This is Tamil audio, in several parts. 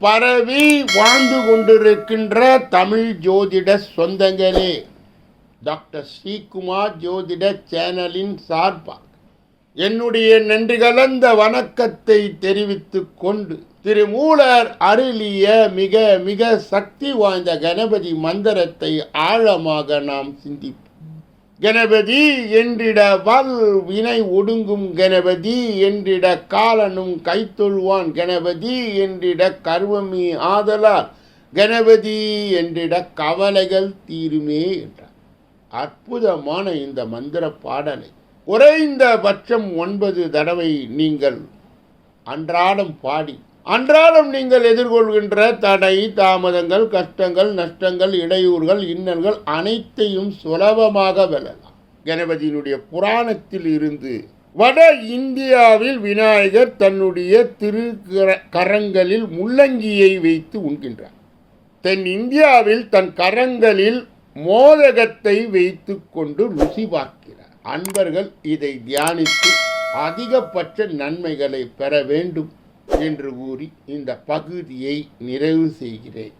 பரவி வாழ்ந்து கொண்டிருக்கின்ற தமிழ் ஜோதிட சொந்தங்களே டாக்டர் ஸ்ரீகுமார் ஜோதிட சேனலின் சார்பாக என்னுடைய நன்றி கலந்த வணக்கத்தை தெரிவித்து கொண்டு திருமூலர் அருளிய மிக மிக சக்தி வாய்ந்த கணபதி மந்திரத்தை ஆழமாக நாம் சிந்திப்போம். கணபதி என்றிட வல் வினை ஒடுங்கும் கணபதி என்றிட காலனும் கைத்தொழுவான் கணபதி என்றிட கர்வமி ஆதலால் கணபதி என்றிட கவலைகள் தீருமே என்றார். அற்புதமான இந்த மந்திர பாடலை குறைந்த பட்சம் ஒன்பது தடவை நீங்கள் அன்றாடம் பாடி அன்றாடம் நீங்கள் எதிர்கொள்கின்ற தடை தாமதங்கள் கஷ்டங்கள் நஷ்டங்கள் இடையூறுகள் இன்னல்கள் அனைத்தையும் சுலபமாக வெல்லலாம். கணபதியினுடைய புராணத்தில் இருந்து வட இந்தியாவில் விநாயகர் தன்னுடைய திரு கரங்களில் முள்ளங்கியை வைத்து உண்கின்றார். தென் இந்தியாவில் தன் கரங்களில் மோதகத்தை வைத்து கொண்டு ருசி பார்க்கிறார். அன்பர்கள் இதை தியானித்து அதிகபட்ச நன்மைகளை பெற வேண்டும். என்று கூறி இந்த பகுதியை நிறைவு செய்கிறேன்.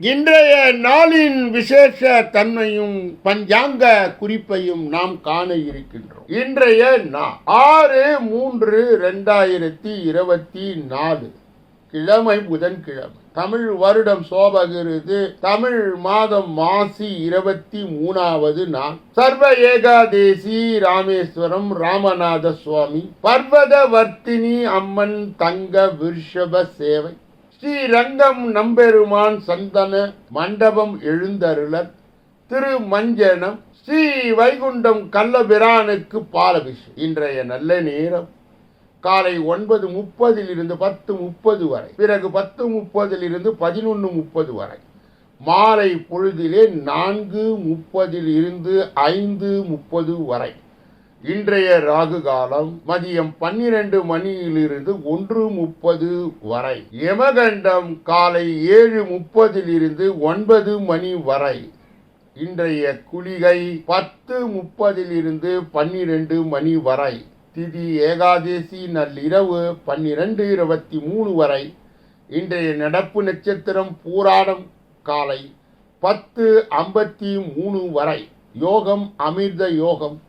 இன்றைய நாளின் விசேஷ தன்மையும் பஞ்சாங்க குறிப்பையும் நாம் காண இருக்கின்றோம். இன்றைய நா- ஆறு மூன்று ரெண்டாயிரத்தி இருபத்தி நாலு. கிழமை புதன்கிழமை. தமிழ் வருடம் சோபகிருது. தமிழ் மாதம் மாசி இருபத்தி மூணாவது நாள். சர்வ ஏகாதேசி ராமேஸ்வரம் ராமநாத சுவாமி. பர்வதவர்த்தினி அம்மன் தங்க விருஷப சேவை. ஸ்ரீரங்கம் நம்பெருமான் சந்தன மண்டபம் எழுந்தருளர். திரு மஞ்சனம் ஸ்ரீ வைகுண்டம் கள்ளபிரானுக்கு பாலபிஷேகம். இன்றைய நல்ல நேரம். காலை ஒன்பது முப்பதில் இருந்து பத்து முப்பது வரை பிறகு பத்து முப்பதில் இருந்து பதினொன்று முப்பது வரை மாலை பொழுதிலே நான்கு முப்பதில் இருந்து ஐந்து முப்பது வரை. இன்றைய ராகு காலம் மதியம் பன்னிரண்டு மணியிலிருந்து ஒன்று முப்பது வரை யமகண்டம் காலை ஏழு முப்பதில் இருந்து ஒன்பது மணி வரை. இன்றைய குளிகை பத்து முப்பதில் இருந்து பன்னிரண்டு மணி வரை. திதி ஏகாதேசி நள்ளிரவு பன்னிரண்டு இருபத்தி மூணு வரை. இன்றைய நடப்பு நட்சத்திரம் பூராடம் காலை பத்து ஐம்பத்தி மூணு வரை. யோகம் அமிர்த யோகம்.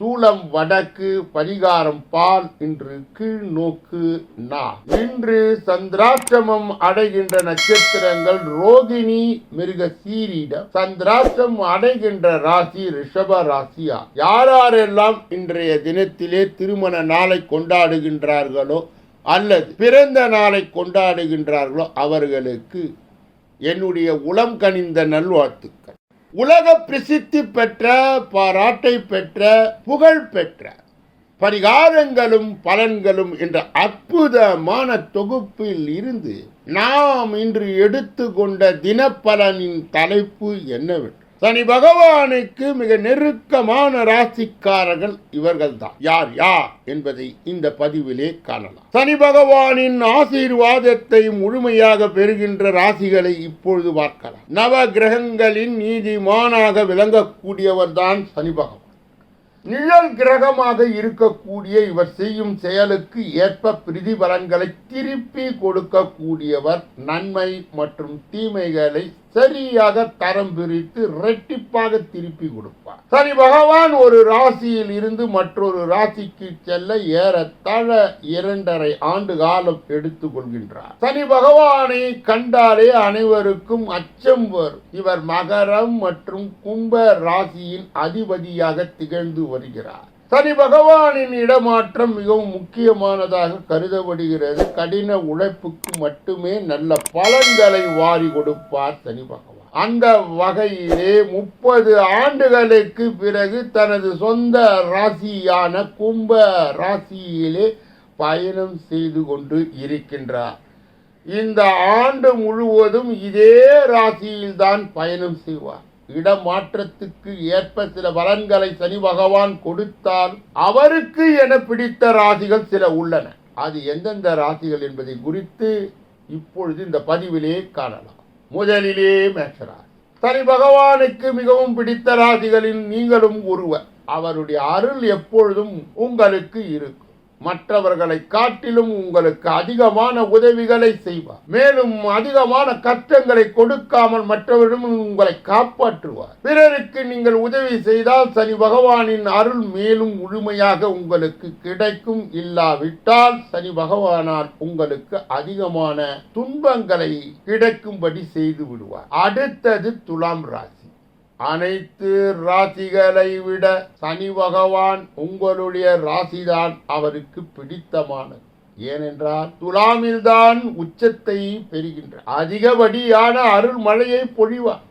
சூளம் வடக்கு பரிகாரம் பால் இன்று கீழ் நோக்கு நா இன்று சந்திராஷ்டமம் அடைகின்ற நட்சத்திரங்கள் ரோகிணி மிருக சீரிடம். சந்திராஷ்டம் அடைகின்ற ராசி ரிஷப ராசியா. யாரெல்லாம் இன்றைய தினத்திலே திருமண நாளை கொண்டாடுகின்றார்களோ அல்லது பிறந்த நாளை கொண்டாடுகின்றார்களோ அவர்களுக்கு என்னுடைய உளம் கனிந்த நல்வாழ்த்துக்கள். உலக பிரசித்தி பெற்ற பாராட்டை பெற்ற புகழ் பெற்ற பரிகாரங்களும் பலன்களும் என்ற அற்புதமான தொகுப்பில் இருந்து நாம் இன்று எடுத்துக்கொண்ட தினப்பலனின் தலைப்பு என்னவென்று சனி பகவானுக்கு மிக நெருக்கமான ராசிக்காரர்கள் இவர்கள்தான். யார் யார் என்பதை இந்த பதிவிலே காணலாம். சனி பகவானின் ஆசீர்வாதத்தை முழுமையாக பெறுகின்ற ராசிகளை இப்பொழுது பார்க்கலாம். நவ கிரகங்களின் நீதிமானாக விளங்கக்கூடியவர்தான் சனி பகவான். நிழல் கிரகமாக இருக்கக்கூடிய இவர் செய்யும் செயலுக்கு ஏற்ப பிரதிபலன்களை திருப்பி கொடுக்கக்கூடியவர் நன்மை மற்றும் தீமைகளை சரியாக தரம் பிரித்து ரெட்டிப்பாக திருப்பி கொடுப்பார். சனி பகவான் ஒரு ராசியில் இருந்து மற்றொரு ராசிக்கு செல்ல ஏறத்தாழ இரண்டரை ஆண்டு காலம் எடுத்துக் கொள்கின்றார். சனி பகவானை கண்டாலே அனைவருக்கும் அச்சம் வரும். இவர் மகரம் மற்றும் கும்ப ராசியின் அதிபதியாக திகழ்ந்து வருகிறார். சனி பகவானின் இடமாற்றம் மிகவும் முக்கியமானதாக கருதப்படுகிறது. கடின உழைப்புக்கு மட்டுமே நல்ல பலன்களை வாரி கொடுப்பார் சனி பகவான். அந்த வகையிலே முப்பது ஆண்டுகளுக்கு பிறகு தனது சொந்த ராசியான கும்ப ராசியிலே பயணம் செய்து கொண்டு இருக்கின்றார். இந்த ஆண்டு முழுவதும் இதே ராசியில்தான் பயணம் செய்வார். இடமாற்றத்துக்கு ஏற்ப சில பலன்களை சனி பகவான் கொடுத்தால் அவருக்கு என பிடித்த ராசிகள் சில உள்ளன. அது எந்தெந்த ராசிகள் என்பதை குறித்து இப்பொழுது இந்த பதிவிலே காணலாம். முதலிலே மேஷராசி. சனி பகவானுக்கு மிகவும் பிடித்த ராசிகளில் நீங்களும் ஒருவர். அவருடைய அருள் எப்பொழுதும் உங்களுக்கு இருக்கும். மற்றவர்களை காட்டிலும் உங்களுக்கு அதிகமான உதவிகளை செய்வார். மேலும் அதிகமான கஷ்டங்களை கொடுக்காமல் மற்றவரிடம் உங்களை காப்பாற்றுவார். பிறருக்கு நீங்கள் உதவி செய்தால் சனி பகவானின் அருள் மேலும் முழுமையாக உங்களுக்கு கிடைக்கும். இல்லாவிட்டால் சனி பகவானால் உங்களுக்கு அதிகமான துன்பங்களை கிடைக்கும்படி செய்து விடுவார். அடுத்தது துலாம் ராசி. அனைத்து ராசிகளை விட சனி பகவான் உங்களுடைய ராசிதான் அவருக்கு பிடித்தமானது. ஏனென்றால் துலாமில்தான் உச்சத்தை பெறுகின்ற அதிகப்படியான அருள் மழையை பொழிவார்.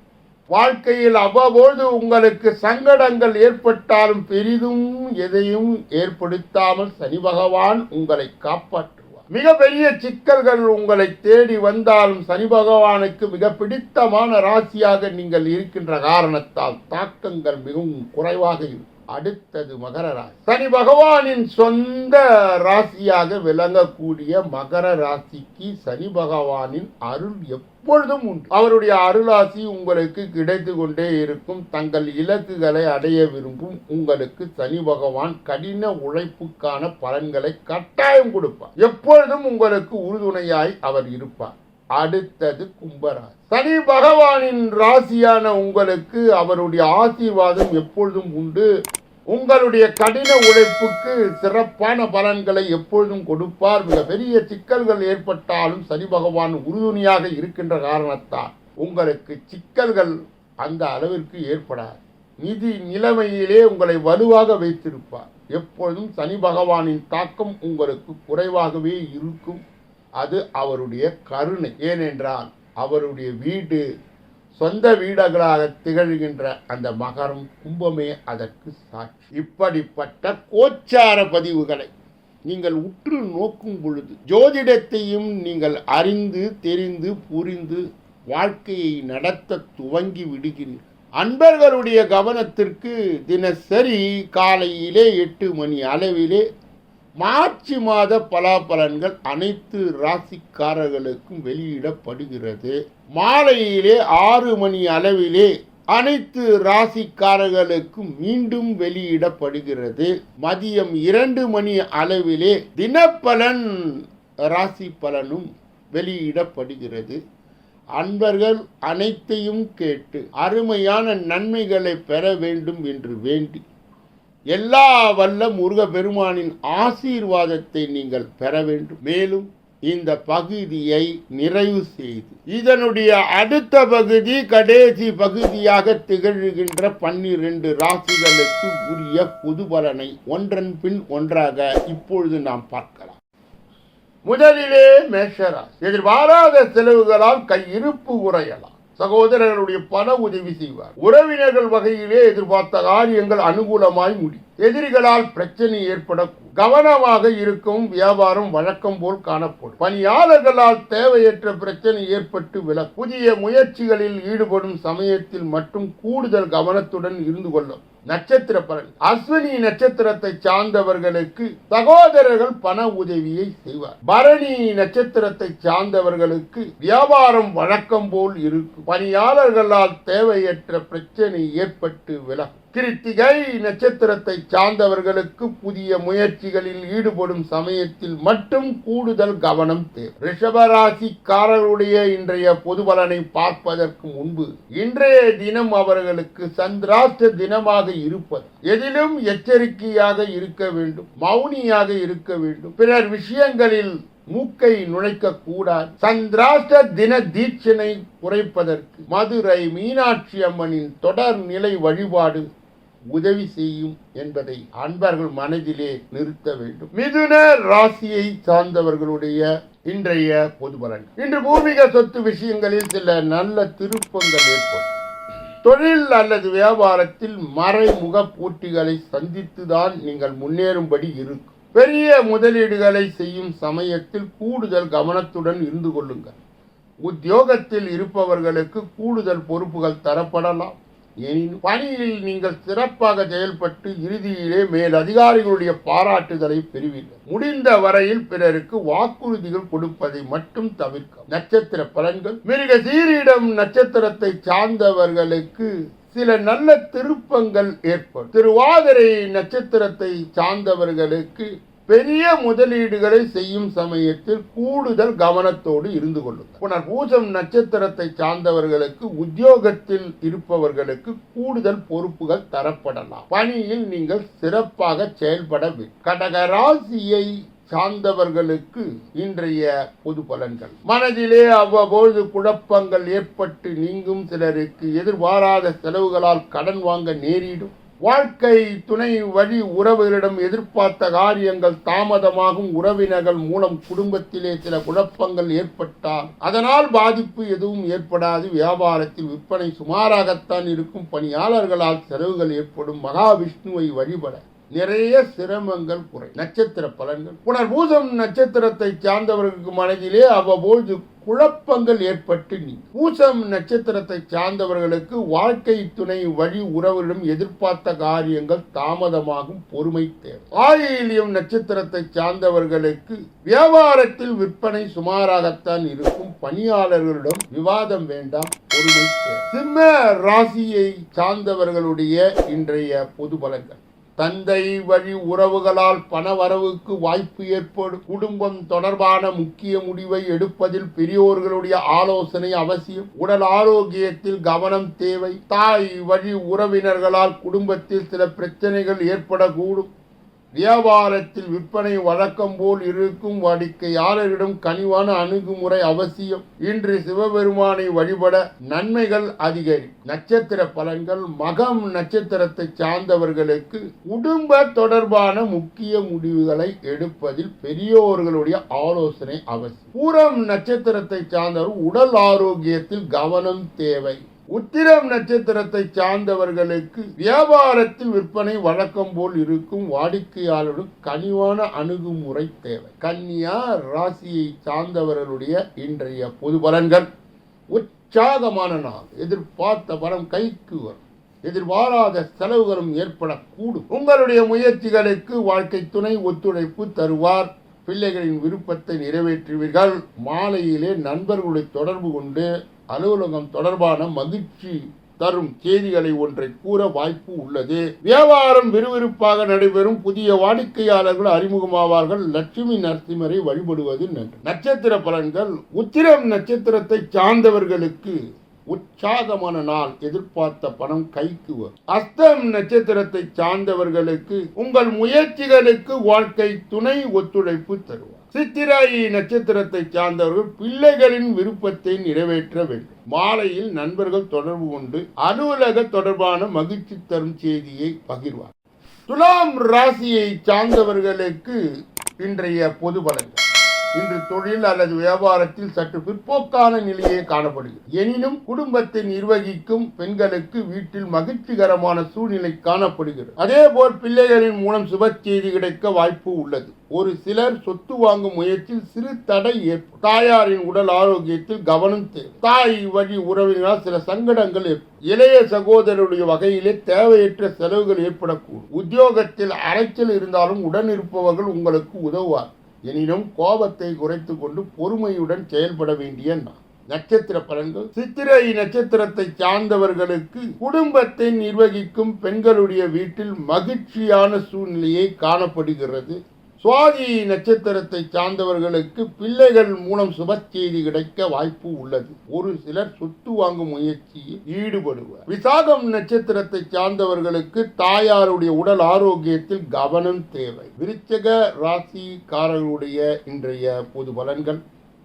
வாழ்க்கையில் அவ்வப்போது உங்களுக்கு சங்கடங்கள் ஏற்பட்டாலும் பெரிதும் எதையும் ஏற்படுத்தாமல் சனி பகவான் உங்களை காப்பாற்றும். மிகப்பெரிய சிக்கல்கள் உங்களை தேடி வந்தாலும் சனி பகவானுக்கு மிக பிடித்தமான ராசியாக நீங்கள் இருக்கின்ற காரணத்தால் தாக்கங்கள் மிகவும் குறைவாக இருக்கும். அடுத்தது மகர ராசி. சனி பகவானின் சொந்த ராசியாக விளங்கக்கூடிய மகர ராசிக்கு சனி பகவானின் அருள் எப்பொழுதும் உண்டு. அவருடைய அருளாசி உங்களுக்கு கிடைத்து கொண்டே இருக்கும். தங்கள் இலக்குகளை அடைய விரும்பும் உங்களுக்கு சனி பகவான் கடின உழைப்புக்கான பலன்களை கட்டாயம் கொடுப்பார். எப்பொழுதும் உங்களுக்கு உறுதுணையாய் அவர் இருப்பார். அடுத்தது கும்பராசி. சனி பகவானின் ராசியான உங்களுக்கு அவருடைய ஆசீர்வாதம் எப்பொழுதும் உண்டு. உங்களுடைய கடின உழைப்புக்கு சிறப்பான பலன்களை எப்பொழுதும் கொடுப்பார். மிக பெரிய சிக்கல்கள் ஏற்பட்டாலும் சனி பகவான் உறுதுணையாக இருக்கின்ற காரணத்தால் உங்களுக்கு சிக்கல்கள் அந்த அளவிற்கு ஏற்படாது. நிதி நிலைமையிலே உங்களை வலுவாக வைத்திருப்பார். எப்பொழுதும் சனி பகவானின் தாக்கம் உங்களுக்கு குறைவாகவே இருக்கும். அது அவருடைய கருணை. ஏனென்றால் அவருடைய வீடு சொந்த வீடுகளாக திகழ்கின்ற அந்த மகரம் கும்பமே அதற்கு சாட்சி. இப்படிப்பட்ட கோச்சார பதிவுகளை நீங்கள் உற்று நோக்கும் பொழுது ஜோதிடத்தையும் நீங்கள் அறிந்து தெரிந்து புரிந்து வாழ்க்கையை நடத்த துவங்கி விடுகிறீர்கள். அன்பர்களுடைய கவனத்திற்கு தினசரி காலையிலே எட்டு மணி அளவிலே மார்ச் மாத பலாபலன்கள் அனைத்து ராசிக்காரர்களுக்கும் வெளியிடப்படுகிறது. மாலையிலே ஆறு மணி அளவிலே அனைத்து ராசிக்காரர்களுக்கும் மீண்டும் வெளியிடப்படுகிறது. மதியம் இரண்டு மணி அளவிலே தினப்பலன் ராசி பலனும் வெளியிடப்படுகிறது. அன்பர்கள் அனைத்தையும் கேட்டு அருமையான நன்மைகளை பெற வேண்டும் என்று வேண்டி எல்லா வல்ல முருக பெருமானின் ஆசீர்வாதத்தை நீங்கள் பெற வேண்டும். மேலும் இந்த பகுதியை நிறைவு செய்து இதனுடைய அடுத்த பகுதி கடைசி பகுதியாக திகழ்கின்ற பன்னிரண்டு ராசிகளுக்கு உரிய புது பலனை ஒன்றன் பின் ஒன்றாக இப்பொழுது நாம் பார்க்கலாம். முதலிலே மேஷராசி. எதிர்பாராத செலவுகளால் கையிருப்பு குறையலாம் சகோதரர்களுடைய பண உதவி செய்வார். உறவினர்கள் வகையிலே எதிர்பார்த்த காரியங்கள் அனுகூலமாய் முடியும். எதிரிகளால் பிரச்சனை ஏற்படக்கூடும். கவனமாக இருக்கும் வியாபாரம் வழக்கம் போல் காணப்படும். பணியாளர்களால் தேவையற்ற பிரச்சனை ஏற்பட்டு வில புதிய முயற்சிகளில் ஈடுபடும் சமயத்தில் மட்டும் கூடுதல் கவனத்துடன் இருந்து கொள்ளும் நட்சத்திர பலன் அஸ்வினி நட்சத்திரத்தை சார்ந்தவர்களுக்கு சகோதரர்கள் பண உதவியை செய்வார். பரணி நட்சத்திரத்தை சார்ந்தவர்களுக்கு வியாபாரம் வழக்கம் போல் இருக்கும் பணியாளர்களால் தேவையற்ற பிரச்சனை ஏற்பட்டு விலகும். கிருத்திகை நட்சத்திரத்தை சார்ந்தவர்களுக்கு புதிய முயற்சிகளில் ஈடுபடும் சமயத்தில் மட்டும் கூடுதல் கவனம் தேவை. ரிஷபராசிக்காரர்களுடைய இன்றைய பொது பலனை பார்ப்பதற்கு முன்பு இன்றைய தினம் அவர்களுக்கு சந்திராஷ்ட தினமாக இருப்பது. எதிலும் எச்சரிக்கையாக இருக்க வேண்டும் மௌனியாக இருக்க வேண்டும். பிறர் விஷயங்களில் மூக்கை நுழைக்க கூடாது சந்திராஷ்ட தின தீட்சனை குறைப்பதற்கு மதுரை மீனாட்சி அம்மனின் தொடர் நிலை வழிபாடு உதவி செய்யும் என்பதை அன்பர்கள் மனதிலே நிறுத்த வேண்டும். மிதுன ராசியை சார்ந்தவர்களுடைய இன்றைய பொது பலன். இன்று பூமிக சொத்து விஷயங்களில் சில நல்ல திருப்பங்கள் ஏற்படும். தொழில் அல்லது வியாபாரத்தில் மறைமுக போட்டிகளை சந்தித்துதான் நீங்கள் முன்னேறும்படி இருக்கும். பெரிய முதலீடுகளை செய்யும் சமயத்தில் கூடுதல் கவனத்துடன் இருந்து கொள்ளுங்கள். உத்தியோகத்தில் இருப்பவர்களுக்கு கூடுதல் பொறுப்புகள் தரப்படலாம். என் பணியில் நீங்கள் சிறப்பாக செயல்பட்டு இறுதியிலே மேல் அதிகாரிகளுடைய பாராட்டுதலை பெறுவீர்கள். முடிந்த வரையில் பிறருக்கு வாக்குறுதிகள் கொடுப்பதை மட்டும் தவிர்க்க நட்சத்திர பலன்கள். மிருக சீரிடம் நட்சத்திரத்தை சார்ந்தவர்களுக்கு சில நல்ல திருப்பங்கள் ஏற்படும். திருவாதிரை நட்சத்திரத்தை சார்ந்தவர்களுக்கு பெரிய முதலீடுகளை செய்யும் சமயத்தில் கூடுதல் கவனத்தோடு இருந்து கொள்ளுங்கள். பூசம் நட்சத்திரத்தை சார்ந்தவர்களுக்கு உத்தியோகத்தில் இருப்பவர்களுக்கு கூடுதல் பொறுப்புகள் தரப்படலாம். பணியில் நீங்கள் சிறப்பாக செயல்பட வேண்டும் சார்ந்தவர்களுக்கு இன்றைய பொது பலன்கள். மனதிலே அவ்வப்பொழுது குழப்பங்கள் ஏற்பட்டு நீங்கும் சிலருக்கு எதிர்பாராத செலவுகளால் கடன் வாங்க நேரிடும். வாழ்க்கை துணை வழி உறவுகளிடம் எதிர்பார்த்த காரியங்கள் தாமதமாகும். உறவினர்கள் மூலம் குடும்பத்திலே சில குழப்பங்கள் ஏற்பட்டால் அதனால் பாதிப்பு எதுவும் ஏற்படாது. வியாபாரத்தில் விற்பனை சுமாராகத்தான் இருக்கும். பணியாளர்களால் செலவுகள் ஏற்படும். மகாவிஷ்ணுவை வழிபட நிறைய சிரமங்கள் குறை. நட்சத்திர பலன்கள். புனர்பூசம் நட்சத்திரத்தை சார்ந்தவர்களுக்கு மனதிலே அவ்வப்போது குழப்பங்கள் ஏற்பட்டு நீ பூசம் நட்சத்திரத்தை சார்ந்தவர்களுக்கு வாழ்க்கை துணை வழி உறவுகளிடம் எதிர்பார்த்த காரியங்கள் தாமதமாகும் பொறுமை தேவை. ஆயிலியம் நட்சத்திரத்தை சார்ந்தவர்களுக்கு வியாபாரத்தில் விற்பனை சுமாராகத்தான் இருக்கும். பணியாளர்களிடம் விவாதம் வேண்டாம் பொறுமை தேவை. சிம்ம ராசியை சார்ந்தவர்களுடைய இன்றைய பொது பலன்கள். தந்தை வழி உறவுகளால் பணவரவுக்கு வாய்ப்பு ஏற்படும். குடும்பம் தொடர்பான முக்கிய முடிவை எடுப்பதில் பெரியோர்களுடைய ஆலோசனை அவசியம். உடல் ஆரோக்கியத்தில் கவனம் தேவை. தாய் வழி உறவினர்களால் குடும்பத்தில் சில பிரச்சனைகள் ஏற்படக்கூடும். வியாபாரத்தில் விற்பனை வழக்கம் போல் இருக்கும் வாடிக்கையாளரிடம் கனிவான அணுகுமுறை அவசியம். இன்று சிவபெருமானை வழிபட நன்மைகள் அதிகரி நட்சத்திர பலன்கள் மகம் நட்சத்திரத்தை சார்ந்தவர்களுக்கு குடும்ப தொடர்பான முக்கிய முடிவுகளை எடுப்பதில் பெரியோர்களுடைய ஆலோசனை அவசியம். பூரம் நட்சத்திரத்தை சார்ந்தவர் உடல் ஆரோக்கியத்தில் கவனம் தேவை. உத்திரம் நட்சத்திரத்தை சார்ந்தவர்களுக்கு வியாபாரத்தில் விற்பனை வழக்கம் போல் இருக்கும் வாடிக்கையாளருடன் கனிவான அணுகுமுறை தேவை. கன்னியா ராசியை சார்ந்தவர்களுடைய இன்றைய பொது பலன்கள். உற்சாகமான நாள். எதிர்பார்த்த பலம் கைக்கு வரும். எதிர்பாராத செலவுகளும் ஏற்படக்கூடும். உங்களுடைய முயற்சிகளுக்கு வாழ்க்கை துணை ஒத்துழைப்பு தருவார். பிள்ளைகளின் விருப்பத்தை நிறைவேற்றுவீர்கள். மாலையிலே நண்பர்களுடைய தொடர்பு கொண்டு அலுவலகம் தொடர்பான மகிழ்ச்சி தரும் செய்திகளை ஒன்றை கூற வாய்ப்பு உள்ளது. வியாபாரம் விறுவிறுப்பாக நடைபெறும் புதிய வாடிக்கையாளர்கள் அறிமுகமாவார்கள். லட்சுமி நரசிம்மரை வழிபடுவது நன்று. நட்சத்திர பலன்கள். உத்திரம் நட்சத்திரத்தை சார்ந்தவர்களுக்கு உற்சாகமான நாள். எதிர்பார்த்த பணம் கைக்கு வரும். அஸ்தம் நட்சத்திரத்தை சார்ந்தவர்களுக்கு உங்கள் முயற்சிகளுக்கு வாழ்க்கை துணை ஒத்துழைப்பு தருவார். சித்திராயி நட்சத்திரத்தை சார்ந்தவர்கள் பிள்ளைகளின் விருப்பத்தை நிறைவேற்ற வேண்டும். மாலையில் நண்பர்கள் தொடர்பு கொண்டு அலுவலக தொடர்பான மகிழ்ச்சி தரும் செய்தியை பகிர்வார். துலாம் ராசியை சார்ந்தவர்களுக்கு இன்றைய பொது பலன்கள் இன்று தொழில் அல்லது வியாபாரத்தில் சற்று பிற்போக்கான நிலையே காணப்படுகிறது. எனினும் குடும்பத்தை நிர்வகிக்கும் பெண்களுக்கு வீட்டில் மகிழ்ச்சிகரமான சூழ்நிலை காணப்படுகிறது. அதேபோல் பிள்ளைகளின் மூலம் சுப செய்தி கிடைக்க வாய்ப்பு உள்ளது. ஒரு சிலர் சொத்து வாங்கும் முயற்சியில் சிறு தடை ஏற்படும். தாயாரின் உடல் ஆரோக்கியத்தில் கவனம் தேவை. தாய் வழி உறவினால் சில சங்கடங்கள் ஏற்படும். இளைய சகோதரருடைய வகையிலே தேவையற்ற செலவுகள் ஏற்படக்கூடும். உத்தியோகத்தில் அலைச்சல் இருந்தாலும் உடன் இருப்பவர்கள் உங்களுக்கு உதவுவார் எனினும் கோபத்தை குறைத்து கொண்டு பொறுமையுடன் செயல்பட வேண்டிய நான் நட்சத்திர பலன்கள். சித்திரை நட்சத்திரத்தை சார்ந்தவர்களுக்கு குடும்பத்தை நிர்வகிக்கும் பெண்களுடைய வீட்டில் மகிழ்ச்சியான சூழ்நிலையை காணப்படுகிறது. சுவாதி நட்சத்திரத்தை சார்ந்தவர்களுக்கு பிள்ளைகள் மூலம் சுப செய்தி கிடைக்க வாய்ப்பு உள்ளது. ஒரு சிலர் சொத்து வாங்கும் முயற்சியில் ஈடுபடுவர். விசாகம் நட்சத்திரத்தை சார்ந்தவர்களுக்கு தாயாருடைய உடல் ஆரோக்கியத்தில் கவனம் தேவை. விருச்சக ராசிக்காரர்களுடைய இன்றைய பொது பலன்கள்.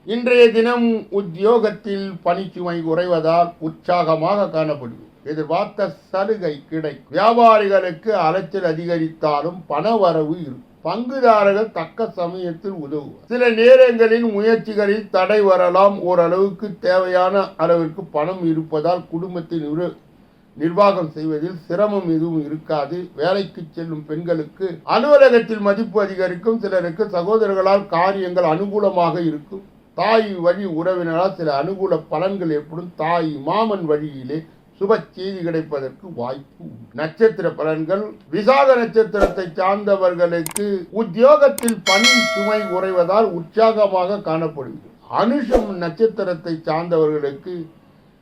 இன்றைய தினம் உத்தியோகத்தில் பணிச்சுமை குறைவதால் உற்சாகமாக காணப்படுகிறது எதிர்பார்த்த சலுகை கிடைக்கும். வியாபாரிகளுக்கு அலைச்சல் அதிகரித்தாலும் பண வரவு இருக்கும். பங்குதாரர்கள் தக்க சமயத்தில் உதவுவார். சில நேரங்களில் முயற்சிகளில் தடை வரலாம். ஓரளவுக்கு தேவையான அளவிற்கு பணம் இருப்பதால் குடும்பத்தின் நிர்வாகம் செய்வதில் சிரமம் எதுவும் இருக்காது. வேலைக்கு செல்லும் பெண்களுக்கு அலுவலகத்தில் மதிப்பு அதிகரிக்கும். சிலருக்கு சகோதரர்களால் காரியங்கள் அனுகூலமாக இருக்கும். தாய் வழி உறவினரால் சில அனுகூல பலன்கள் ஏற்படும். தாய் மாமன் வழியிலே சுப செய்தி கிடைப்பதற்கு வாய்ப்பு நட்சத்திர பலன்கள் விசாக நட்சத்திரத்தை சார்ந்தவர்களுக்கு உத்தியோகத்தில் பணி சுமை குறைவதால் உற்சாகமாக காணப்படுகிறது. அனுஷம் நட்சத்திரத்தை சார்ந்தவர்களுக்கு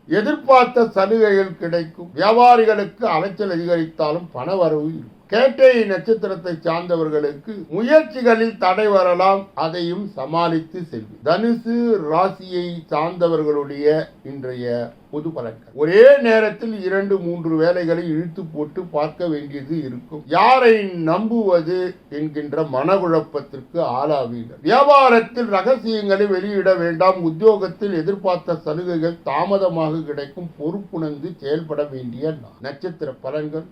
எதிர்பார்த்த சலுகைகள் கிடைக்கும். வியாபாரிகளுக்கு அலைச்சல் அதிகரித்தாலும் பண வரவு இருக்கும். கேட்டை நட்சத்திரத்தை சார்ந்தவர்களுக்கு முயற்சிகளில் தடை வரலாம் அதையும் சமாளித்து செல்வி. தனுசு ராசியை சார்ந்தவர்களுடைய இன்றைய பொது பலன்கள். ஒரே நேரத்தில் இரண்டு மூன்று வேலைகளை இழுத்து போட்டு பார்க்க வேண்டியது இருக்கும். யாரை நம்புவது என்கின்ற மனக்குழப்பத்திற்கு ஆளாவீர்கள். வியாபாரத்தில் ரகசியங்களை வெளியிட வேண்டாம். உத்தியோகத்தில் எதிர்பார்த்த சலுகைகள் தாமதமாக கிடைக்கும். பொறுப்புணர்ந்து செயல்பட வேண்டிய நட்சத்திர பலன்கள்.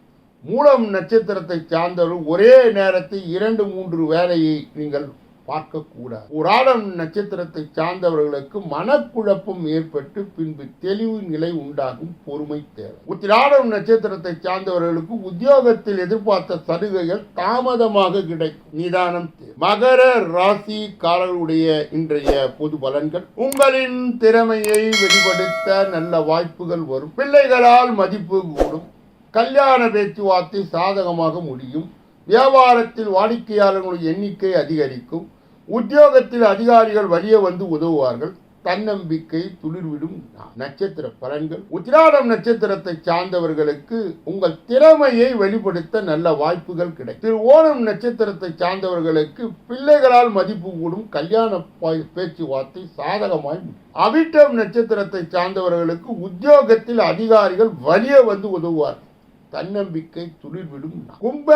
மூலம் நட்சத்திரத்தை சார்ந்தவர்கள் ஒரே நேரத்தில் இரண்டு மூன்று வேலையை நீங்கள் பார்க்கக்கூடாது. உராடம் நட்சத்திரத்தை சார்ந்தவர்களுக்கு மனக்குழப்பம் ஏற்பட்டு பின்பு தெளிவு நிலை உண்டாகும் பொறுமை தேவை. உத்திராடம் நட்சத்திரத்தை சார்ந்தவர்களுக்கு உத்தியோகத்தில் எதிர்பார்த்த சலுகைகள் தாமதமாக கிடைக்கும். நிதானம் தேவை. மகர ராசிக்காரர்களுடைய இன்றைய பொது பலன்கள். உங்களின் திறமையை வெளிப்படுத்த நல்ல வாய்ப்புகள் வரும். பிள்ளைகளால் மதிப்பு கூடும். கல்யாண பேச்சுவார்த்தை சாதகமாக முடியும். வியாபாரத்தில் வாடிக்கையாளர்களுடைய எண்ணிக்கை அதிகரிக்கும். உத்தியோகத்தில் அதிகாரிகள் வழியே வந்து உதவுவார்கள். தன்னம்பிக்கை துளிர்விடும் நட்சத்திர பலன்கள். உத்திராடம் நட்சத்திரத்தை சார்ந்தவர்களுக்கு உங்கள் திறமையை வெளிப்படுத்த நல்ல வாய்ப்புகள் கிடைக்கும். திரு ஓணம் நட்சத்திரத்தை சார்ந்தவர்களுக்கு பிள்ளைகளால் மதிப்பு கூடும். கல்யாண பேச்சுவார்த்தை சாதகமாய் அவிட்டம் நட்சத்திரத்தை சார்ந்தவர்களுக்கு உத்தியோகத்தில் அதிகாரிகள் வலிய வந்து உதவுவார்கள். தன்னம்பிக்கை துளிர்விடும் நாள். கும்ப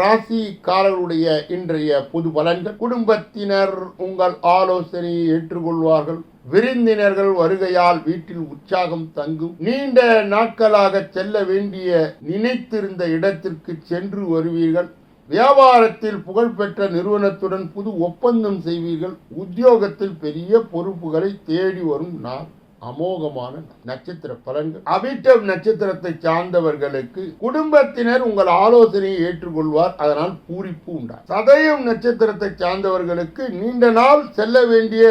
ராசிக்காரர்களுடைய இன்றைய பொது பலன்கள். குடும்பத்தினர் உங்கள் ஆலோசனையை ஏற்றுக்கொள்வார்கள். விருந்தினர்கள் வருகையால் வீட்டில் உற்சாகம் தங்கும். நீண்ட நாட்களாக செல்ல வேண்டிய நினைத்திருந்த இடத்திற்கு சென்று வருவீர்கள். வியாபாரத்தில் புகழ்பெற்ற நிறுவனத்துடன் புது ஒப்பந்தம் செய்வீர்கள். உத்தியோகத்தில் பெரிய பொறுப்புகளை தேடி வரும் நாள். அமோகமான நட்சத்திர பலன்கள். அபிட்டம் நட்சத்திரத்தை சார்ந்தவர்களுக்கு குடும்பத்தினர் உங்கள் ஆலோசனையை ஏற்றுக்கொள்வார் அதனால் பூரிப்பு உண்டார் சதயம் நட்சத்திரத்தை சார்ந்தவர்களுக்கு நீண்ட நாள் செல்ல வேண்டிய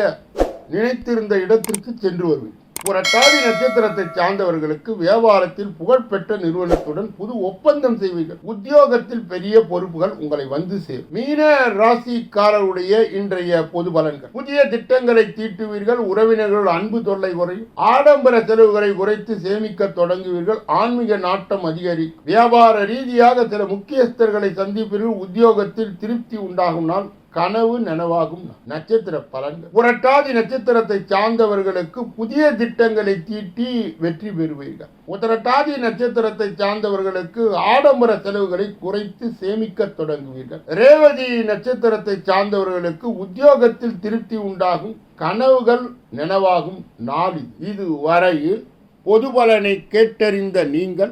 நினைத்திருந்த இடத்திற்கு சென்று வருவேன் புரட்டாதி நட்சத்திரத்தை சார்ந்தவர்களுக்கு வியாபாரத்தில் புகழ்பெற்ற நிறுவனத்துடன் புது ஒப்பந்தம் செய்வீர்கள். உத்தியோகத்தில் பெரிய பொறுப்புகள் உங்களை வந்து சேரும். மீன ராசிக்காரருடைய இன்றைய பொது பலன்கள். புதிய திட்டங்களை தீட்டுவீர்கள் உறவினர்கள் அன்பு தொல்லை குறையும் ஆடம்பர செலவுகளை குறைத்து சேமிக்க தொடங்குவீர்கள் ஆன்மீக நாட்டம் அதிகரிக்கும். வியாபார ரீதியாக சில முக்கியஸ்தர்களை சந்திப்பீர்கள் உத்தியோகத்தில் திருப்தி உண்டாகும் நாள் கனவு நனவாகும் நட்சத்திர பலன்கள். புரட்டாதி நட்சத்திரத்தை சார்ந்தவர்களுக்கு புதிய திட்டங்களை தீட்டி வெற்றி பெறுவீர்கள். உத்தரட்டாதி நட்சத்திரத்தை சார்ந்தவர்களுக்கு ஆடம்பர செலவுகளை குறைத்து சேமிக்க தொடங்குவீர்கள். ரேவதி நட்சத்திரத்தை சார்ந்தவர்களுக்கு உத்தியோகத்தில் திருப்தி உண்டாகும் கனவுகள் நனவாகும் நாள் இது. வரையில் பொது பலனை கேட்டறிந்த நீங்கள்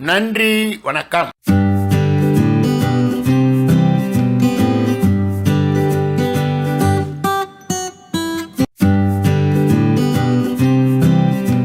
நன்றி வணக்கம்.